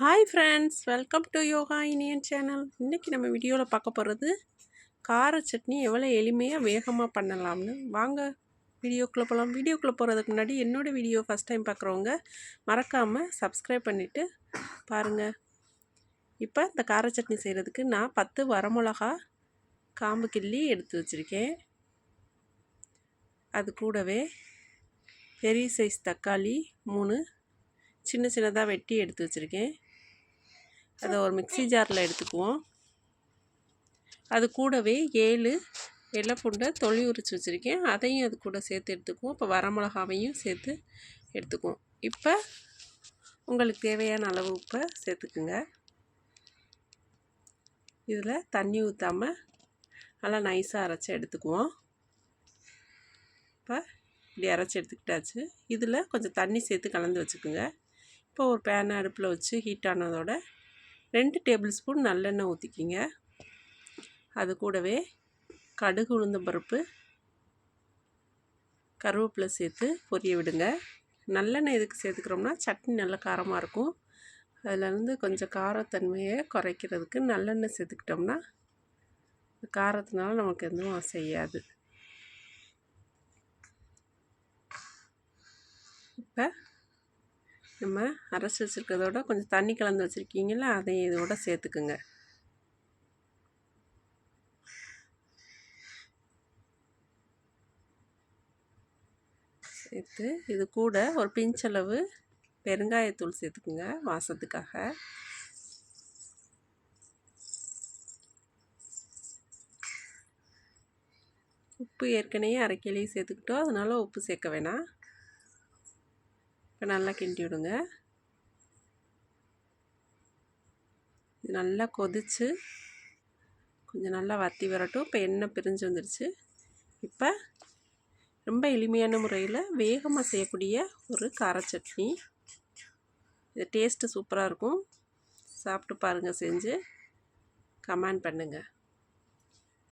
Hi friends welcome to Yoga Iniyan channel இன்றைக்கி நம்ம வீடியோவில் பார்க்க போகிறது கார சட்னி எவ்வளோ எளிமையாக வேகமாக பண்ணலாம்னு. வாங்க வீடியோக்குள்ளே போகலாம் வீடியோக்குள்ளே போகிறதுக்கு முன்னாடி என்னோடய வீடியோ ஃபஸ்ட் டைம் பார்க்குறவங்க மறக்காமல் சப்ஸ்கிரைப் பண்ணிவிட்டு பாருங்கள் இப்போ இந்த கார சட்னி செய்கிறதுக்கு நான் பத்து வரமிளகா காம்பு கிள்ளி எடுத்து வச்சுருக்கேன். அது கூடவே பெரிய சைஸ் தக்காளி மூணு சின்ன சின்னதாக வெட்டி எடுத்து வச்சுருக்கேன். அதை ஒரு மிக்சி ஜாரில் எடுத்துக்குவோம். அது கூடவே ஏழு வெள்ளைப்பூண்டை தொளி உரிச்சு வச்சுருக்கேன். அதையும் அது கூட சேர்த்து எடுத்துக்குவோம். இப்போ வரமிளகாவையும் சேர்த்து எடுத்துக்குவோம். இப்போ உங்களுக்கு தேவையான அளவு உப்பை சேர்த்துக்குங்க. இதில் தண்ணி ஊற்றாமல் நல்லா நைஸாக அரைச்சி எடுத்துக்குவோம். இப்போ இப்படி அரைச்சி எடுத்துக்கிட்டாச்சு. இதில் கொஞ்சம் தண்ணி சேர்த்து கலந்து வச்சுக்கோங்க. இப்போ ஒரு பேனை அடுப்பில் வச்சு ஹீட் ஆனதோட ரெண்டு டேபிள் ஸ்பூன் நல்லெண்ணெய் ஊற்றிக்கிங்க அது கூடவே கடுகு உளுந்த பருப்பு கருவேப்பிலை சேர்த்து பொரிய விடுங்க. நல்லெண்ணெய் எதுக்கு சேர்த்துக்கிறோம்னா சட்னி நல்ல காரமாக இருக்கும். அதிலேருந்து கொஞ்சம் காரத்தன்மையை குறைக்கிறதுக்கு நல்லெண்ணெய் சேர்த்துக்கிட்டோம்னா காரத்தினால நமக்கு எதுவும் செய்யாது இப்போ நம்ம அரைச்சி வச்சுருக்கிறதோட கொஞ்சம் தண்ணி கலந்து வச்சுருக்கீங்களா அதையும் இதோட சேர்த்துக்குங்க. சேர்த்து இது கூட ஒரு பிஞ்சளவு பெருங்காயத்தூள் சேர்த்துக்குங்க வாசத்துக்காக. உப்பு ஏற்கனவே அரைக்கிலேயே சேர்த்துக்கிட்டோம் அதனால் உப்பு சேர்க்க வேணாம். இப்போ நல்லா கிண்டி விடுங்க. இது நல்லா கொதித்து கொஞ்சம் நல்லா வத்தி வரட்டும். இப்போ எண்ணெய் பிரிஞ்சு வந்துடுச்சு இப்போ ரொம்ப எளிமையான முறையில் வேகமாக செய்யக்கூடிய ஒரு கார சட்னி. இது டேஸ்ட்டு சூப்பராக இருக்கும். சாப்பிட்டு பாருங்கள் செஞ்சு. கமெண்ட் பண்ணுங்கள்